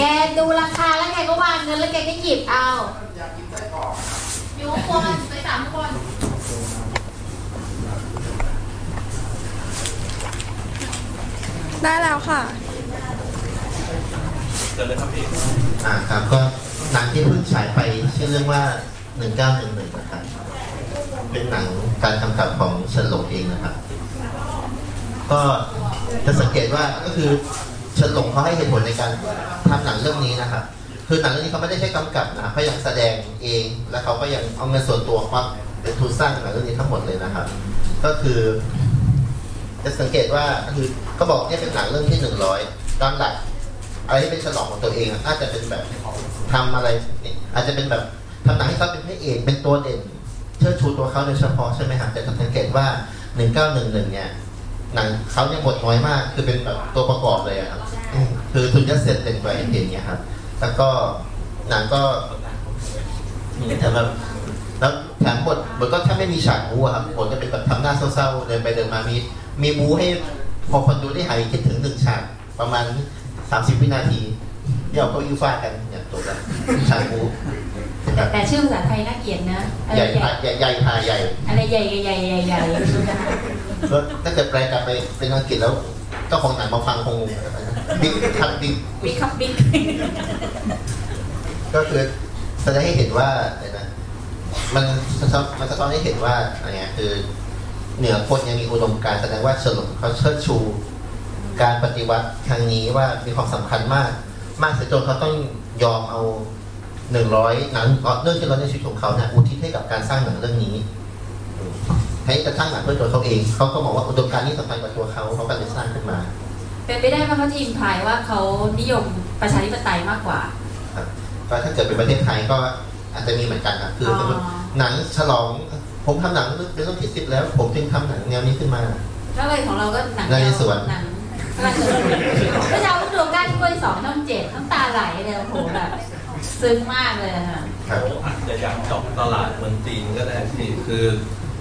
แกดูราคาแล้วแกก็วางเงินแล้วแกก็หยิบเอาอยากกินไส้กรอกครับอยู่ข้างบนไปสามคน ได้แล้วค่ะเกิดเลยครับพี่อ่าครับก็หนังที่เพิ่งฉายไปชื่อเรื่องว่า 1911นะครับเป็นหนังการกำกับของเฉินหลงเองนะครับ ก็จะสังเกตว่าก็คือ เฉินหลงเขาให้เหตุผลในการทำหนังเรื่องนี้นะครับคือหนังเรื่องนี้เขาไม่ได้ใช้กำกับนะเขายังแสดงเอง แล้วเขาก็ยังเอาเงินส่วนตัวควักเป็นทุนสร้างหนังเรื่องนี้ทั้งหมดเลยนะครับ ก็คือ จะสังเกตว่าคือก็บอกเนี่ยเป็นหนังเรื่องที่หนึ่งร้อยตามหลักอะไรที่เป็นฉลองของตัวเองอาจจะเป็นแบบทำอะไร อาจจะเป็นแบบทำหนังให้เขาเป็นพระเอกเป็นตัวเด่น เชิดชูตัวเขาโดยเฉพาะใช่ไหมครับแต่จะสังเกตว่า 1911 เนี่ย หนังเขาเนี่ยบทน้อยมาก คือเป็นแบบตัวประกอบเลยอะครับ คือทุนยัดเสร็จเป็นไปอย่างเงี้ยครับ แล้วก็หนังก็แต่แบบแล้วแถมบทบทก็แทบไม่มีฉากบู๊อะครับบทจะเป็นแบบทำหน้าเศร้าๆเดินไปเดินมามีมีบู๊ให้พอคนดูได้หายคิดถึงหนึ่งฉากประมาณ30วินาทีเดี๋ยวเขายูฟาดกันเนี่ยตัวกันฉากบู๊ นะครับแต่ชื่อภาษาไทยน่าเกลียดนะอะใหไรญ่ใหญ่ใหญ่ใหญ่พาใหญ่อะไรใหญ่ใหญ่ใหญ่ใหญ่แล้วถ้าเกิดแปลกลับไปเป็นอังกฤษแล้วเจ้าของหนังมาฟังคงงงบิ๊กทันบิ๊กบิ๊กคับบิ๊กก็คือแสดงให้เห็นว่าอะไรนะมันสะท้อนมันสะท้อนให้เห็นว่าอะไรเงี้ยคือเหนือคนยังมีอุดมการณ์แสดงว่าเฉลิมเขาเชิดชู การปฏิวัติครั้งนี้ว่ามีความสำคัญมาก มากเสียจนเขาต้องยอมเอา หนึ่งร้อยหนังเรื่องที่เราในชีวิตของเขาเนี่ยอุทิศให้กับการสร้างหนังเรื่องนี้อืมให้กระทั่งหนังเพื่อตัวเขาเอง เขาก็มองว่าอุดมการณ์นี้สำคัญกว่าตัวเขาเขาก็เลยสร้างขึ้นมา เป็นไปได้ไหมเขาจะอิมพลายว่าเขานิยมประชาธิปไตยมากกว่าครับก็ถ้าเกิดเป็นประเทศไทยก็อาจจะมีเหมือนกันครับคืออสมมติหนังฉลองผมทำหนังเป็นเรื่องที่สิบแล้ว ผมจึงทำหนังแนวนี้ขึ้นมาถ้าเลยของเราก็หนังนเรศวรหนังราชวรพระเจ้าลูกดวงก้านช่วยสองช่องเจ็ดน้ำตาไหลเลยโอ้โหแบบ ซึ้งมากเลยอะค่ะครับเขาอาจจะอยากเจาะตลาดเมืองจีนก็ได้พี่คือ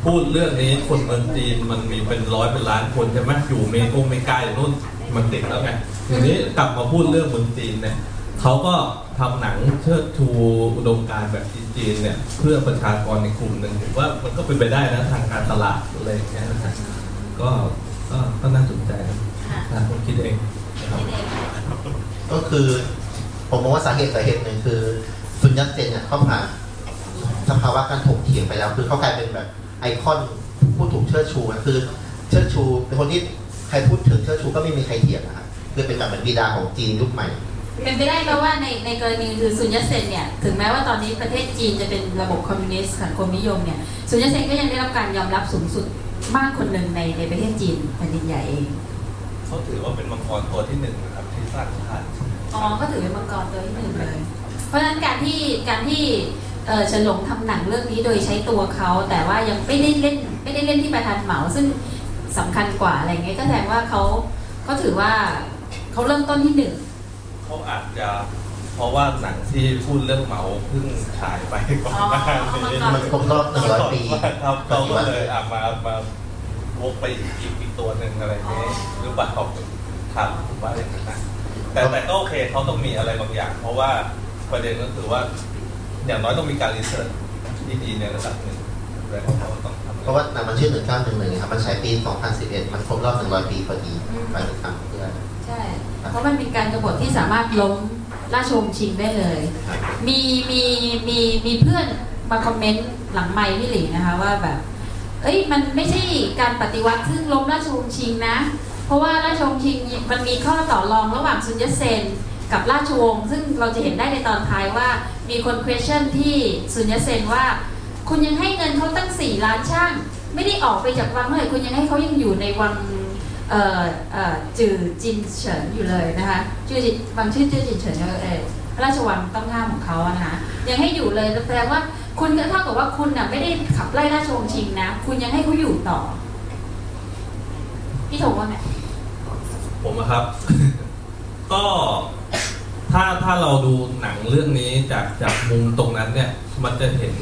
พูดเรื่องนี้คนเมืองจีนมันมีเป็นร้อยเป็นล้านคนใช่ไหมอยู่เมกงเมกาอยู่นู่นมันติดแล้วไงทีนี้กลับมาพูดเรื่องเมืองจีนเนี่ยเขาก็ทำหนังเชิดชูอุดมการณ์แบบจีนๆเนี่ยเพื่อประชากรในกลุ่มหนึ่งผมว่ามันก็เป็นไปได้นะทางการตลาดอะไรอย่างเงี้ยนะฮะก็ก็ก็น่าสนใจนะนะผมคิดเองนะครับก็คือ ผมมองว่าสาเหตุสาเหตุหนึ่งคือซุนยัตเซนเนี่ยเข้าผ่านสภาวะการถกเถียงไปแล้ว คือเขากลายเป็นแบบไอคอนผู้ถูกเชิดชูนะคือ เชิดชูเป็นคนที่ใครพูดถึงเชิดชูก็ไม่มีใครเถียงนะครับคือเป็นแบบเหมือนบิดาของจีนยุคใหม่เป็นไปได้เพราะว่าในในกรณีคือซุนยัตเซนเนี่ยถึงแม้ว่าตอนนี้ประเทศจีนจะเป็นระบบคอมมิวนิสต์สังคมนิยมเนี่ยซุนยัตเซนก็ยังได้รับการยอมรับสูงสุดมากคนหนึ่งในในประเทศจีนแผ่นดินใหญ่เองเขาถือว่าเป็นมังกรตัวที่หนึ่งนะครับที่สร้างชาติ อ๋อก็ถือเป็นมังกรตัวที่หนึ่งเลย เพราะฉะนั้นการที่การที่เออเฉลงทำหนังเรื่องนี้โดยใช้ตัวเขาแต่ว่ายังไม่ได้เล่นไม่ได้เล่นที่ประธานเหมาซึ่งสำคัญกว่าอะไรเงี้ยก็แสดงว่าเขาเขาถือว่าเขาเริ่มต้นที่หนึ่งเขาอาจจะเพราะว่าหนังที่พูดเรื่องเมาเพิ่งฉายไปก่อนหน้าอ๋อนี้มันครบรอบหนึ่งร้อยปีครับเขาก็เลยอะมามาวกไปอีกอีกตัวหนึ่งอะไรอย่างนี้หรือเปล่าครับผมว่าอย่างนั้นนะ แต่แต่ก็โอเคเขาต้องมีอะไรบางอย่าง เพราะว่าประเด็นก็คือว่า อย่างน้อยต้องมีการรีเสิร์ชที่ดีในระดับหนึ่งแล้วเขาต้องทำเพราะว่าหนังมันชื่อ1911ครับมันฉายปี 2011 มันครบรอบ100ปีพอดีไปทำเพื่อใช่ เพราะมันเป็นการกบฏที่สามารถล้มราชวงศ์ชิงได้เลยครับมีมีมีมีเพื่อนมาคอมเมนต์หลังไมค์พี่หลีนะคะว่าแบบ เอ้ยมันไม่ใช่การปฏิวัติซึ่งล้มราชวงศ์ชิงนะ เพราะว่าราชวงศ์ชิงมันมีข้อต่อรองระหว่างซุนยัตเซนกับราชวงศ์ซึ่งเราจะเห็นได้ในตอนท้ายว่ามีคน question ที่ซุนยัตเซนว่า คุณยังให้เงินเขาตั้งสี่ล้านช่าง ไม่ได้ออกไปจากวังเลยคุณยังให้เขายังอยู่ในวังเอ่อจือจินเฉินอยู่เลยนะคะจือจินวังชื่อจือจินเฉินเออระราชวังต้องห้ามของเขาอะนะยังให้อยู่เลยแปลว่าคุณก็เท่ากับว่าคุณน่ะไม่ได้ขับไล่ราชวงศ์ชิงนะ คุณยังให้เขาอยู่ต่อ พี่ถงว่าไง ผมอะครับ ก็ถ้าถ้าเราดูหนังเรื่องนี้จากจากมุมตรงนั้นเนี่ย มันจะเห็น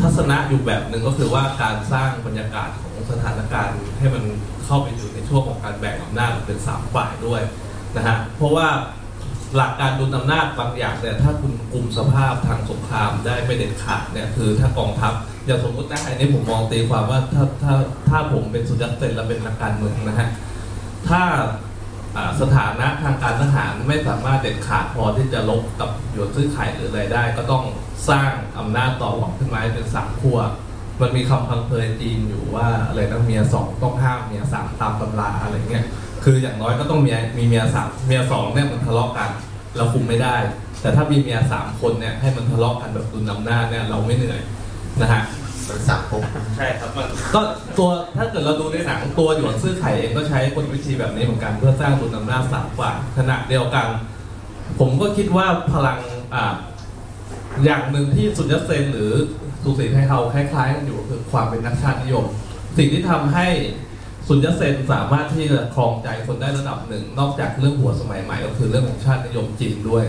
ทัศนะอยู่แบบหนึ่งก็คือว่าการสร้างบรรยากาศของสถานการณ์ ให้มันเข้าไปอยู่ในช่วงของการแบ่งอำนาจเป็นสามฝ่ายด้วยนะฮะเพราะว่าหลักการดุลอำนาจบางอย่างเนี่ยถ้าคุณกลุ่มสภาพทางสงครามได้ไม่เด็ดขาดเนี่ยคือถ้ากองทัพอย่างสมมตินะอันนี้ผมมองตีความว่าถ้าถ้าถ้าผมเป็นสุญญเซนและเป็นนักการเมืองนะฮะ ถ้าสถานะทางการทหารไม่สามารถเด็ดขาดพอที่จะลบกับหยวนซื้อไข่หรืออะไรได้ ก็ต้องสร้างอำนาจต่อหวังขึ้นมาเป็นสามขั้วมันมีคำพังเพยจีนอยู่ว่าอะไรนะเมียสองต้องห้ามเมียสามตามตำราอะไรเงี้ยคืออย่างน้อยก็ต้องมีมีเมียสามเมียสองเนี่ยมันทะเลาะกันเราคุมไม่ได้ แต่ถ้ามีเมียสามคนเนี่ยให้มันทะเลาะกันแบบดุลนำนาจเนี่ยเราไม่เหนื่อยนะฮะ มันสามภพใช่ครับมันก็ตัวถ้าเกิดเราดูในหนังตัวหยวนซื่อไข่เองก็ใช้กลวิธีแบบนี้เหมือนกันเพื่อสร้างดุลนำหน้าจสามฝ่ายขณะเดียวกัน ผมก็คิดว่าพลังอ่าอย่างหนึ่งที่สุญญเซนหรือสุสีไทยเฮาคล้ายๆกันอยู่คือความเป็นนักชาตินิยม สิ่งที่ทำให้สุญญเซนสามารถที่จะครองใจคนได้ระดับหนึ่ง นอกจากเรื่องหัวสมัยใหม่ก็คือเรื่องของชาตินิยมจีนด้วย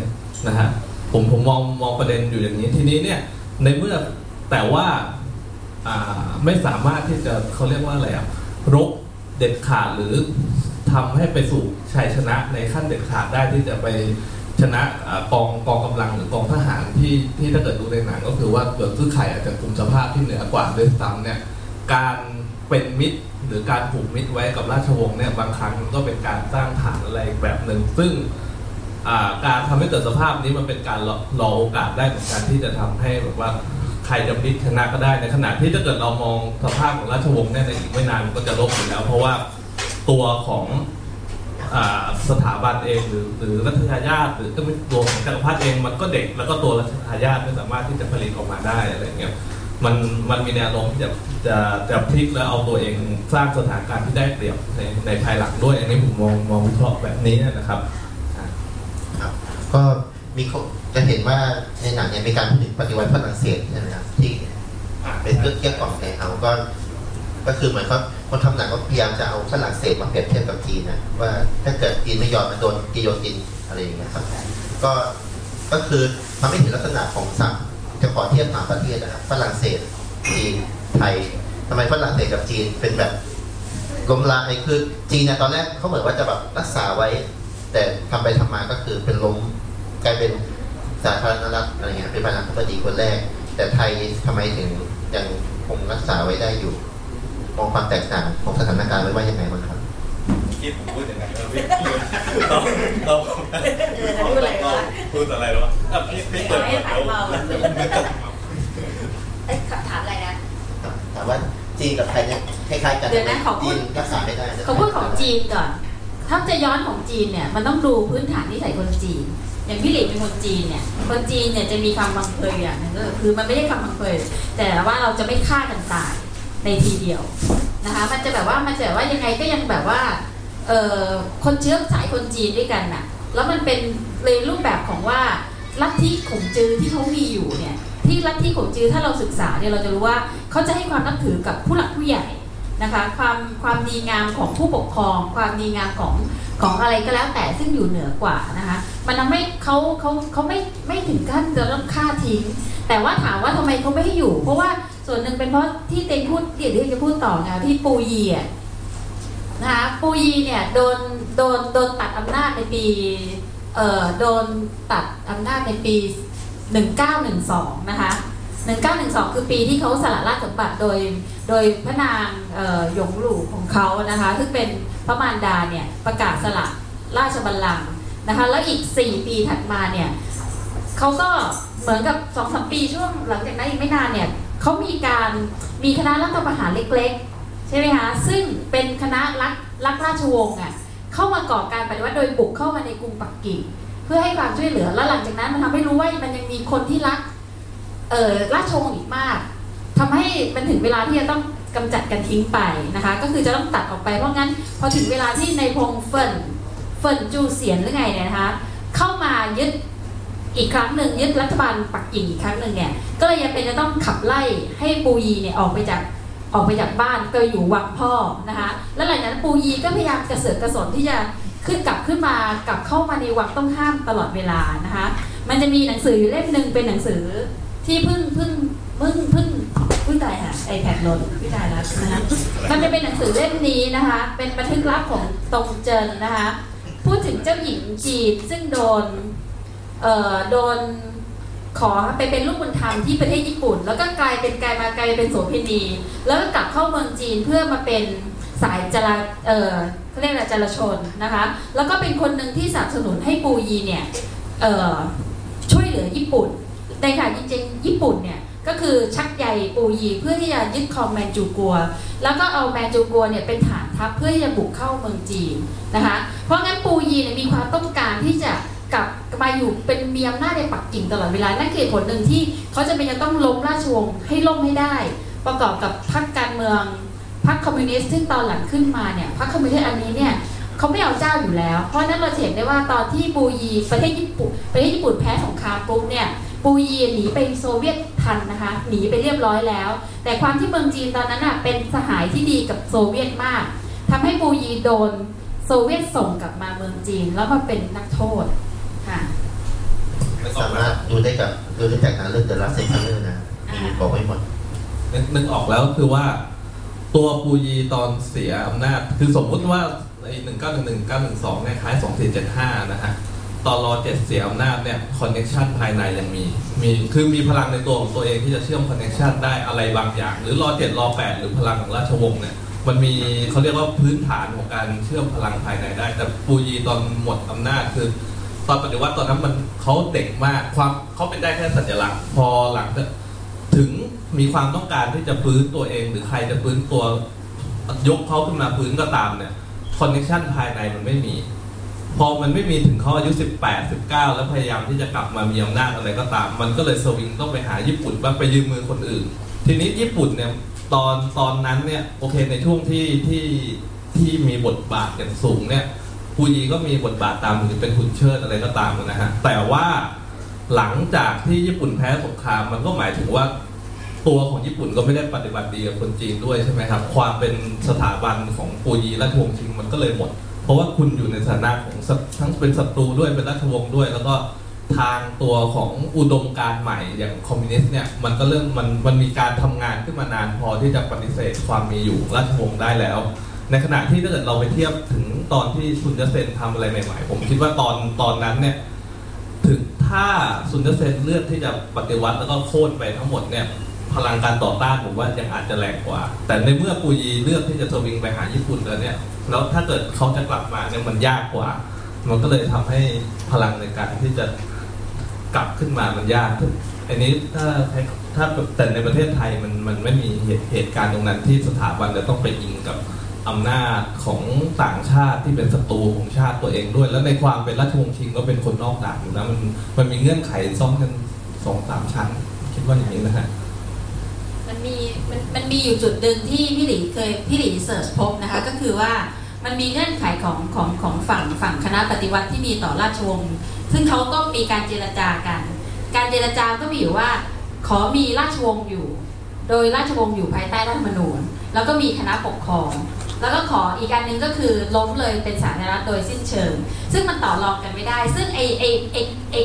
นะฮะผมผมมองมองประเด็นอยู่อย่างนี้ทีนี้เนี่ยในเมื่อแต่ว่า ไม่สามารถที่จะเขาเรียกว่าอะไรอะรบเด็ดขาดหรือทำให้ไปสู่ชัยชนะในขั้นเด็ดขาดได้ที่จะไปชนะกองกองกำลังหรือกองทหารที่ที่ถ้าเกิดดูในหนังก็คือว่าเกิดซื้อไข่อาจจะกลุ่มสภาพที่เหนือกว่าด้วยซ้ำเนี่ยการเป็นมิตรหรือการผูกมิตรไว้กับราชวงศ์เนี่ยบางครั้งมันก็เป็นการสร้างฐานอะไรแบบหนึ่ง ซึ่งการทำให้เกิดสภาพนี้มันเป็นการรอโอกาสได้เหมือนกันที่จะทำให้แบบว่า ใครจะพลิกชนะก็ได้ในขณะที่ถ้าเกิดเรามองสภาพของราชวงศ์เนี่ยในอีกไม่นานก็จะลบอยู่แล้ว เพราะว่าตัวของอสถาบันเองหรือหรือรัชทายาทหรือก็ตัวของจักรพรรดิเองมันก็เด็กแล้วก็ตัวรัชทายาทไม่สามารถที่จะผลิตออกมาได้อะไรเงี้ยมันมันมีแนวโน้มที่จะจะจะพลิกแล้วเอาตัวเองสร้างสถานการณ์ที่ได้เปรียบในในภายหลังด้วย อันนี้ผมมองมองวิเคราะห์แบบนี้นะครับครับ ก็มีคน จะเห็นว่าในหนังเนี่ยมีการพูดถึงปฏิวัติฝรั่งเศสใช่ไหมครับที่เป็นเรื่องเกี่ยวกับในเอาก็ ก็คือเหมือนเขาคนทำหนังก็พยายามจะเอาฝรั่งเศสมาเปรียบเทียบกับจีนนะว่าถ้าเกิดจีนไม่ยอมมันโดนกิโยตินอะไรอย่างเงี้ยครับ ก็ก็คือทำให้เห็นลักษณะของสามจะขอเทียบสามประเทศนะครับฝรั่งเศสจีนไทยทำไมฝรั่งเศสกับจีนเป็นแบบกลมลายคือจีนเนี่ยตอนแรกเขาเหมือนว่าจะแบบรักษาไว้ แต่ทำไปทำมาก็คือเป็นล้มกลายเป็น สาธารณรัฐอะไรเงี้ยเป็นประธานาธิบดีคนแรก แต่ไทยทำไมถึงยังคงรักษาไว้ได้อยู่ มองความแตกต่างของสถานการณ์ไว้ว่ายังไงบ้างครับคิดผมพูดยังไงครับพี่เราเราพูดอะไรวะพูดอะไรวะอะพี่พี่เปิดก่อนเดี๋ยวเอ้ยถามอะไรนะถามว่าจีนกับไทยเนี่ยคล้ายๆกันเดี๋ยวนะขอพูจีดนรักษาไม่ได้เขาพูดของจีนก่อน ถ้าจะย้อนของจีนเนี่ยมันต้องดูพื้นฐานที่ใส่คนจีน อย่างพี่หลิงเป็นคนจีนเนี่ย คนจีนเนี่ยจะมีคำบังเพยอย่างนึงก็คือมันไม่ได้คำบังเพยแต่ว่าเราจะไม่ฆ่ากันตายในทีเดียวนะคะ มันจะแบบว่ามันจะแบบว่ายังไงก็ยังแบบว่าเออคนเชื้อสายคนจีนด้วยกันน่ะ แล้วมันเป็นในรูปแบบของว่าลัทธิขงจือที่เขามีอยู่เนี่ย ที่ลัทธิขงจือถ้าเราศึกษาเนี่ยเราจะรู้ว่าเขาจะให้ความนับถือกับผู้หลักผู้ใหญ่ นะคะความความดีงามของผู้ปกครอง ความดีงามของของอะไรก็แล้วแต่ซึ่งอยู่เหนือกว่านะคะมันทำให้เขาเขาเขาไม่ไม่ถึงขั้นจะต้องฆ่าทิ้ง แต่ว่าถามว่าทำไมเขาไม่ให้อยู่ เพราะว่าส่วนหนึ่งเป็นเพราะที่เต็งพูดเดี๋ยวที่จะพูดต่อไงที่ปูยีอะนะคะปูยีเนี่ยโดนโดนโดนตัดอำนาจในปีเอ่อโดนตัดอำนาจในปี 1912 นะคะ 1912 คือปีที่เขาสละราชสมบัติโดยโดยพระนางหยงหลู่ของเขานะคะซึ่งเป็นพระมารดาเนี่ยประกาศสละราชบัลลังก์นะคะแล้วอีก 4 ปีถัดมาเนี่ยเขาก็เหมือนกับ2อสปีช่วงหลังจากนั้นอีกไม่นานเนี่ยเขามีการมีคณะรัฐประหารเล็กๆ ใช่ไหมคะซึ่งเป็นคณะรักรักราชวงศ์อะเข้ามาก่อการปฏิวัติโดยบุกเข้ามาในกรุงปักกิ่งเพื่อให้ความช่วยเหลือแล้วหลังจากนั้นมันทำให้รู้ว่ามันยังมีคนที่รัก เออราชวงศ์อีกมากทำให้มันถึงเวลาที่จะต้องกำจัดกันทิ้งไปนะคะ ก็คือจะต้องตัดออกไปเพราะงั้น พอถึงเวลาที่ในพงเฟินเฟินจูเสียนหรือไงเนี่ยนะคะเข้ามายึดอีกครั้งหนึ่งยึดรัฐบาลปักกิ่งอีกครั้งหนึ่งเนี่ยก็เลยยังเป็นจะต้องขับไล่ให้ปูยีเนี่ยออกไปจากออกไปจากบ้านไปอยู่วังพ่อนะคะแล้วหลังจากนั้นปูยีก็พยายามกระเสือกกระสนที่จะขึ้นกลับขึ้นมากลับเข้ามาในวังต้องห้ามตลอดเวลานะคะ มันจะมีหนังสืออยู่เล่มหนึ่งเป็นหนังสือ ที่เพิ่งเพิ่งเพิ่งเพิ่งผู้ตายค่ะไอแพดลดผู้ตายแล้วนะคะมันจะเป็นหนังสือเล่มนี้นะคะ เป็นบันทึกลับของตรงเจินนะคะ พูดถึงเจ้าหญิงจีนซึ่งโดนเอ่อโดนขอไปเป็นลูกบุญธรรมที่ประเทศญี่ปุ่น แล้วก็กลายเป็นกลายมากลายเป็นโสเภณี แล้วก็กลับเข้าเมืองจีนเพื่อมาเป็นสายจราเอ่อเขาเรียกอะไรจราชนนะคะ แล้วก็เป็นคนหนึ่งที่สนับสนุนให้ปูยีเนี่ยเอ่อช่วยเหลือญี่ปุ่น ในขณะจริงๆญี่ปุ่นเนี่ยก็คือชักใยปูยีเพื่อที่จะยึดครองแมนจูกัว แล้วก็เอาแมนจูกัวเนี่ยเป็นฐานทัพเพื่อที่จะบุกเข้าเมืองจีนนะคะเพราะงั้นปูยีเนี่ยมีความต้องการที่จะกลับมาอยู่เป็นมีอำนาจในปักกิ่งตลอดเวลา นั่นคือเหตุผลหนึ่งที่เขาจะเป็นจะต้องล้มราชวงศ์ให้ล่มให้ได้ ประกอบกับพรรคการเมืองพรรคคอมมิวนิสต์ซึ่งตอนหลังขึ้นมาเนี่ยพรรคคอมมิวนิสต์อันนี้เนี่ยเขาไม่เอาเจ้าอยู่แล้ว เพราะนั้นเราเห็นได้ว่าตอนที่ปูยีประเทศญี่ปุ่นประเทศญี่ปุ่นแพ้สงครามปุ๊บเนี่ย ปูยีหนีไปโซเวียตทันนะคะ หนีไปเรียบร้อยแล้ว แต่ความที่เมืองจีนตอนนั้นอะเป็นสหายที่ดีกับโซเวียตมากทำให้ปูยีโดนโซเวียตส่งกลับมาเมืองจีน แล้วมาเป็นนักโทษค่ะสามารถดูได้กับดูได้จากหนังเรื่อง The Last Sailor นะมีบอกไว้หมดนึกนึกออกแล้วคือว่า ตัวปูยีตอนเสียอำนาจ คือสมมุติว่าไอ้หนึ่งเก้าหนึ่งหนึ่งเก้าหนึ่งสองเนี่ยคล้ายสองสี่เจ็ดห้านะฮะ ตอนรอเจ็ดเสียอำนาจเนี่ยคอนเน็ชันภายในยังมี มีคือมีพลังในตัวของตัวเองที่จะเชื่อมคอนเน็ชันได้อะไรบางอย่าง หรือรอเจ็ดรอแปดหรือพลังของราชวงศ์เนี่ยมันมีเขาเรียกว่าพื้นฐานของการเชื่อมพลังภายในได้ แต่ปูยีตอนหมดอำนาจคือ ตอนปฏิวัติตอนนั้นมันเขาเด็กมากความเขาเป็นได้แค่สัญลักษณ์ พอหลังจากถึงมีความต้องการที่จะฟื้นตัวเอง หรือใครจะฟื้นตัวยกเขาขึ้นมาฟื้นก็ตามเนี่ยคอนเนคชันภายในมันไม่มี พอมันไม่มีถึงเขาอายุ 18 19 แล้วพยายามที่จะกลับมามีอำนาจอะไรก็ตาม มันก็เลยสวิงต้องไปหาญี่ปุ่นบ้างไปยืมมือคนอื่น ทีนี้ญี่ปุ่นเนี่ยตอนตอนนั้นเนี่ยโอเคในช่วงที่ที่ที่มีบทบาทอย่างสูงเนี่ยฟูยีก็มีบทบาทตามหรือเป็นหุ่นเชิดอะไรก็ตามนะฮะแต่ว่าหลังจากที่ญี่ปุ่นแพ้สงครามมันก็หมายถึงว่าตัวของญี่ปุ่นก็ไม่ได้ปฏิบัติดีกับคนจีนด้วยใช่ไหมครับ ความเป็นสถาบันของฟูยีราชวงชิงมันก็เลยหมด ราะว่าคุณอยู่ในสถานะของทั้งเป็นศัตรูด้วยเป็นราชวงศ์ด้วย แล้วก็ทางตัวของอุดมการใหม่อย่างคอมมิวนิสต์เนี่ยมันก็เริ่มมันมันมีการทำงานขึ้นมานานพอที่จะปฏิเสธความมีอยู่ราชวงศ์ได้แล้ว ในขณะที่ถ้าเกิดเราไปเทียบถึงตอนที่ซุนยัตเซนทำอะไรใหม่ๆ ผมคิดว่าตอนตอนนั้นเนี่ยถึงถ้าซุนยัตเซนเลือกที่จะปฏิวัติแล้วก็โค่นไปทั้งหมดเนี่ย พลังการต่อต้านผมว่ายังอาจจะแรงกว่า แต่ในเมื่อปูยีเลือกที่จะสวิงไปหาญี่ปุ่นแล้วเนี่ยแล้วถ้าเกิดเขาจะกลับมาเนี่ยมันยากกว่า มันก็เลยทำให้พลังในการที่จะกลับขึ้นมามันยากขึ้นอันนี้ถ้าถ้าแต่ในประเทศไทยมันมันไม่มีเหตุเหตุการณ์ตรงนั้นที่สถาบันจะต้องไปยิงกับอำนาจของต่างชาติที่เป็นศัตรูของชาติตัวเองด้วย แล้วในความเป็นราชวงศ์ชิงก็เป็นคนนอกด่านอยู่แล้วมันมันมีเงื่อนไขซ้อนกันสองสามชั้น คิดว่าอย่างนี้นะฮะ มันมีมันมันมีอยู่จุดหนึ่งที่พี่หลีเคยพี่หลีเสิร์ชพบนะคะก็คือว่ามันมีเงื่อนไขของของของฝั่งฝั่งคณะปฏิวัติที่มีต่อราชวงศ์ซึ่งเขาก็มีการเจรจากัน การเจรจาก็มีอยู่ว่าขอมีราชวงศ์อยู่ โดยราชวงศ์อยู่ภายใต้รัฐธรรมนูญ แล้วก็มีคณะปกครอง แล้วก็ขออีกการหนึ่งก็คือล้มเลยเป็นสาธารณรัฐโดยสิ้นเชิง ซึ่งมันต่อรองกันไม่ได้ ซึ่งไอไอไอไอ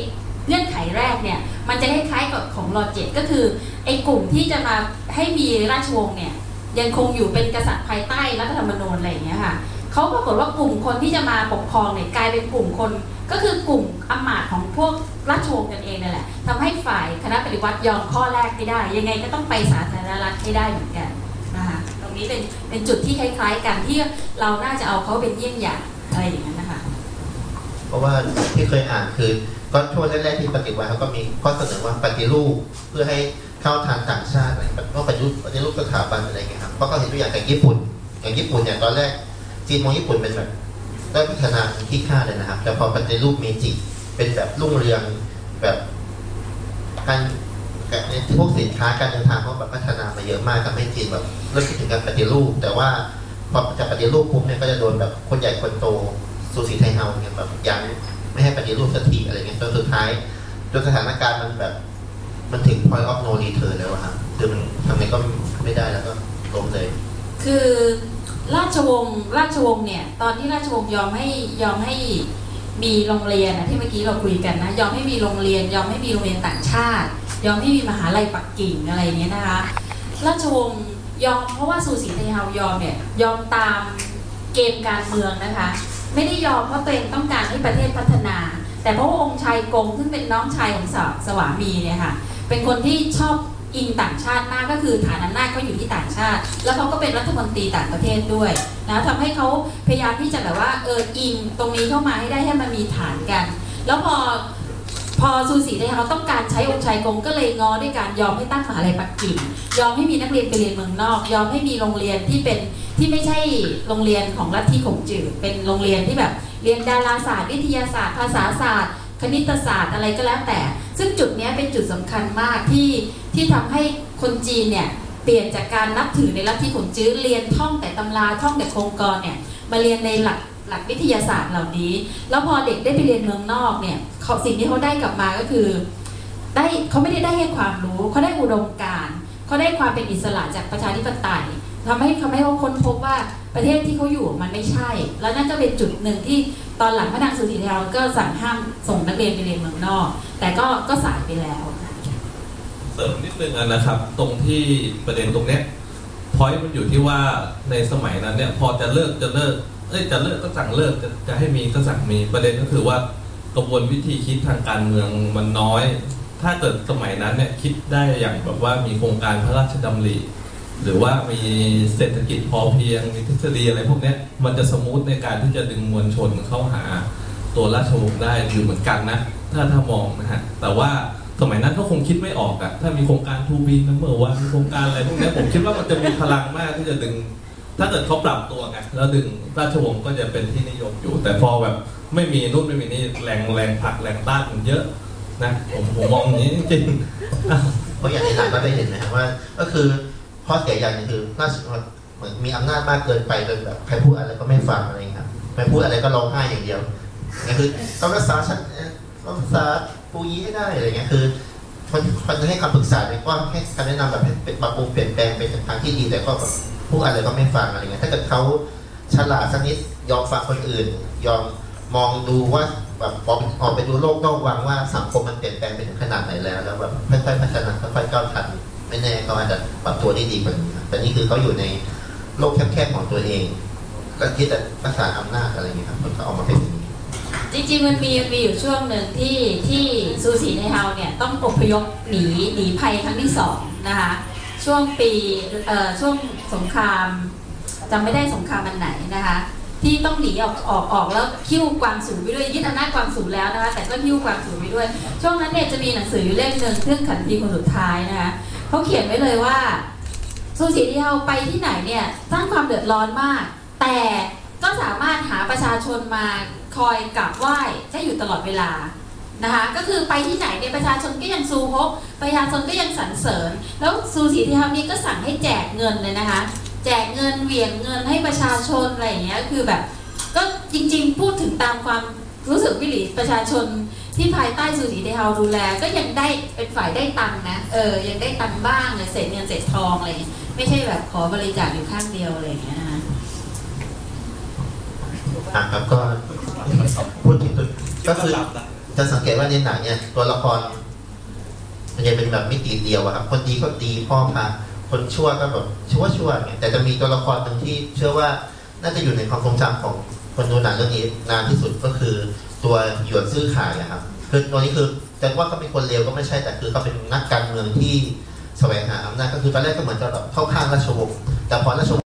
เงื่อนไขแรกเนี่ยมันจะคล้ายๆกับของรอเจ็ดก็คือไอ้กลุ่มที่จะมาให้มีราชวงศ์เนี่ยยังคงอยู่เป็นกษัตริย์ภายใต้รัฐธรรมนูญอะไรอย่างเงี้ยค่ะเขาปรากฏว่ากลุ่มคนที่จะมาปกครองเนี่ยกลายเป็นกลุ่มคน ก็คือกลุ่มอำมาตย์ของพวกราชวงศ์กันเองนั่นแหละทำให้ฝ่ายคณะปฏิวัติยอมข้อแรกไม่ได้ ยังไงก็ต้องไปสาธารณรัฐให้ได้เหมือนกันนะคะตรงนี้เป็นเป็นจุดที่คล้ายๆกันที่เราน่าจะเอาเขาเป็นเยี่ยงอย่างอะไรอย่างนั้นนะคะเพราะว่าที่เคยอ่านคือ ก็ช่วงแรกๆที่ปฏิวัติเขาก็มีข้อเสนอว่าปฏิรูปเพื่อให้เข้าทางต่างชาติอะไรแบบว่าปฏิรูปปฏิรูปสถาบันอะไรเงี้ยครับเพราะเขาเห็นตัวอย่างจากญี่ปุ่น อย่างญี่ปุ่นเนี่ยตอนแรกจีนมองญี่ปุ่นเป็นแบบได้พัฒนาที่ค่าเลยนะครับ แต่พอปฏิรูปเมจิเป็นแบบรุ่งเรืองแบบการพวกสินค้าการเดินทางเขาแบบพัฒนามาเยอะมากทำให้จีนแบบเริ่มคิดถึงการปฏิรูป แต่ว่าพอจะปฏิรูปปุ๊บเนี่ยก็จะโดนแบบคนใหญ่คนโตสูสีไทยเฮาเนี่ยแบบยัง ไม่ให้ปฏิรูปสักทีอะไรเงี้ยจนสุดท้ายจนสถานการณ์มันแบบ มันถึง point of no return แล้วอะครับคือมันทำไงก็ไม่ได้แล้วก็ล้มเลย คือราชวงศ์ราชวงศ์เนี่ย ตอนที่ราชวงศ์ยอมให้ยอมให้มีโรงเรียนนะที่เมื่อกี้เราคุยกันนะ ยอมให้มีโรงเรียน ยอมให้มีโรงเรียนต่างชาติ ยอมให้มีมหาลัยปักกิ่งอะไรเงี้ยนะคะ ราชวงศ์ยอมเพราะว่าสูสีไทยเฮายอมเนี่ยยอมตามเกมการเมืองนะคะ ไม่ได้ยอมเพราะตัวเองต้องการให้ประเทศพัฒนา แต่เพราะว่าองค์ชายกงซึ่งเป็นน้องชายของสวสวามีเนี่ยค่ะเป็นคนที่ชอบอิงต่างชาติมากก็คือฐานอำนาจเขาอยู่ที่ต่างชาติ แล้วเขาก็เป็นรัฐมนตรีต่างประเทศด้วยนะทำให้เขาพยายามที่จะแบบว่าเอออิงตรงนี้เข้ามาให้ได้ให้มันมีฐานกัน แล้วพอพอซูสีเนี่ยเขาต้องการใช้องค์ชายกงก็เลยง้อด้วยการยอมให้ตั้งมหาลัยปักกิ่งยอมให้มีนักเรียนไปเรียนเมืองนอก ยอมให้มีโรงเรียนที่เป็น ที่ไม่ใช่โรงเรียนของลัทธิขงจืดเป็นโรงเรียนที่แบบเรียนดาราศาสตร์ วิทยาศาสตร์ ภาษาศาสตร์ คณิตศาสตร์อะไรก็แล้วแต่ ซึ่งจุดนี้เป็นจุดสำคัญมากที่ที่ทำให้คนจีนเนี่ยเปลี่ยนจากการนับถือในลัทธิขงจื้อเรียนท่องแต่ตำราท่องแต่โครงกรเนี่ยมาเรียนในหลักหลักวิทยาศาสตร์เหล่านี้ แล้วพอเด็กได้ไปเรียนเมืองนอกเนี่ยเขาสิ่งที่เขาได้กลับมาก็คือได้เขาไม่ได้ได้แค่ความรู้เขาได้อุดมการณ์เขาได้ความเป็นอิสระจากประชาธิปไตย ทำให้ทำให้เขาค้นพบว่าประเทศที่เขาอยู่มันไม่ใช่ แล้วนั่นก็เป็นจุดหนึ่งที่ตอนหลังพระนางสุธีเทวก็สั่งห้ามส่งนักเรียนไปเรียนเมืองนอก แต่ก็ก็สายไปแล้วเสริมนิดนึงนะครับ ตรงที่ประเด็นตรงเนี้ยพอยมันอยู่ที่ว่าในสมัยนั้นเนี่ยพอจะเลิกจะเลิกเอ้ยจะเลิกก็สั่งเลิกจะจะให้มีก็สั่งมีประเด็นก็คือว่ากระบวนวิธีคิดทางการเมืองมันน้อย ถ้าเกิดสมัยนั้นเนี่ยคิดได้อย่างแบบว่ามีโครงการพระราชดำริ หรือว่ามีเศรษฐกิจพอเพียงมีทฤษฎีอะไรพวกนี้มันจะสมูทในการที่จะดึงมวลชนเข้าหาตัวราชวงศ์ได้อยู่เหมือนกันนะ ถ้าถ้ามองนะฮะแต่ว่าสมัยนั้นก็คงคิดไม่ออกอะถ้ามีโครงการทูบีนัมเบอร์วันมีโครงการอะไรพวกนี้ผมคิดว่ามันจะมีพลังมากที่จะดึง ถ้าเกิดเขาปรับตัวไงแล้วดึงราชวงศ์ก็จะเป็นที่นิยมอยู่ แต่พอแบบไม่มีนู่นไม่มีนี่แรงแรงผลักแรงต้านมันเยอะนะผมผมมองอย่างนี้จริงเพราะอย่างในหนังก็ได้เห็นนะครับว่าก็คือ ข้อเสียอย่างหนึงคือน่าจะเหมือนมีอำนาจมากเกินไปจนแบบใครพูดอะไรก็ไม่ฟังอะไรเงี้ยใครพูดอะไรก็ร้องไห้อย่างเดียวนี่คือต้องรักษาฉันต้องรักษาปูยีให้ได้อะไรเงี้ยคือคนคนจะให้คำปรึกษาเนี่ยก็ให้คำแนะนำแบบเป็นปรับปรุงเปลี่ยนแปลงไปในทางที่ดีแต่ก็พูดอะไรก็ไม่ฟังอะไรเงี้ยถ้าเกิดเขาฉลาดสักนิดยอมฟังคนอื่น ยอมมองดูว่าแบบออกออกไปดูโลกนอกวังว่าสังคมมันเปลี่ยนแปลงไปถึงขนาดไหนแล้วแล้วแบบค่อยๆพัฒนาค่อยๆก้าวทัน ไม่แน่เขาอาจจะปรับตัวได้ดีกว่านี้แต่นี่คือเขาอยู่ในโลกแคบๆของตัวเอง ก็คิดแต่รักษาอำนาจอะไรอย่างเงี้ครับมันก็ออกมาเป็นอย่างนี้จริงๆมันมีมีอยู่ช่วงหนึ่งที่ที่ซูสีในเฮาเนี่ยต้องอพยพหนีหนีภัยครั้งที่สองนะคะช่วงปีเอ่อช่วงสงครามจำไม่ได้สงครามมันไหนนะคะที่ต้องหนีออกออกออกแล้วคิ้วกวางสูงไปด้วยยึดอำนาจกวางสูงแล้วนะคะแต่ก็คิ้วกวางสูงไปด้วย ช่วงนั้นเนี่ยจะมีหนังสืออยู่เล่มหนึ่งเรื่องขันทีคนสุดท้ายนะคะ เขาเขียนไว้เลยว่าซูสีที่เราไปที่ไหนเนี่ยสร้างความเดือดร้อนมาก แต่ก็สามารถหาประชาชนมาคอยกราบไหว้ได้อยู่ตลอดเวลานะคะก็คือไปที่ไหนเนี่ยประชาชนก็ยังซูฮกประชาชนก็ยังสรรเสริญ แล้วซูสีที่ทำนี่ก็สั่งให้แจกเงินเลยนะคะ แจกเงินเหวี่ยงเงินให้ประชาชนอะไรอย่างเงี้ยคือแบบ ก็จริงๆพูดถึงตามความรู้สึกวิหลีประชาชน ที่ภายใต้ซูสีเดเฮาดูแลก็ยังได้เป็นฝ่ายได้ตังค์นะเออยังได้ตังค์บ้างเลยเศษเงินเศษทองอะไรอย่างเงี้ยไม่ใช่แบบขอบริจาคอยู่ข้างเดียวอะไรอย่างเงี้ยนะคะครับก็พูดถึงตัวก็คือจะสังเกตว่าในหนังเนี่ยตัวละครมันจะเป็นแบบมิติเดียวอะครับคนดีก็ดีพ่อพาคนชั่วก็แบบชั่วชั่วอย่างเงี้ยแต่จะมีตัวละครหนึ่งที่เชื่อว่าน่าจะอยู่ในความทรงจำของคนดูหนังเรื่องนี้นานที่สุดก็คือ ตัวหยวนซื่อขายอะครับคือตัวนี้คือแต่ว่าเขาเป็นคนเลวก็ไม่ใช่แต่คือเขาเป็นนักการเมืองที่แสวงหาอำนาจก็คือตอนแรกก็เหมือนจะแบบเข้าข้างราชวงศ์แต่พอราชวงศ์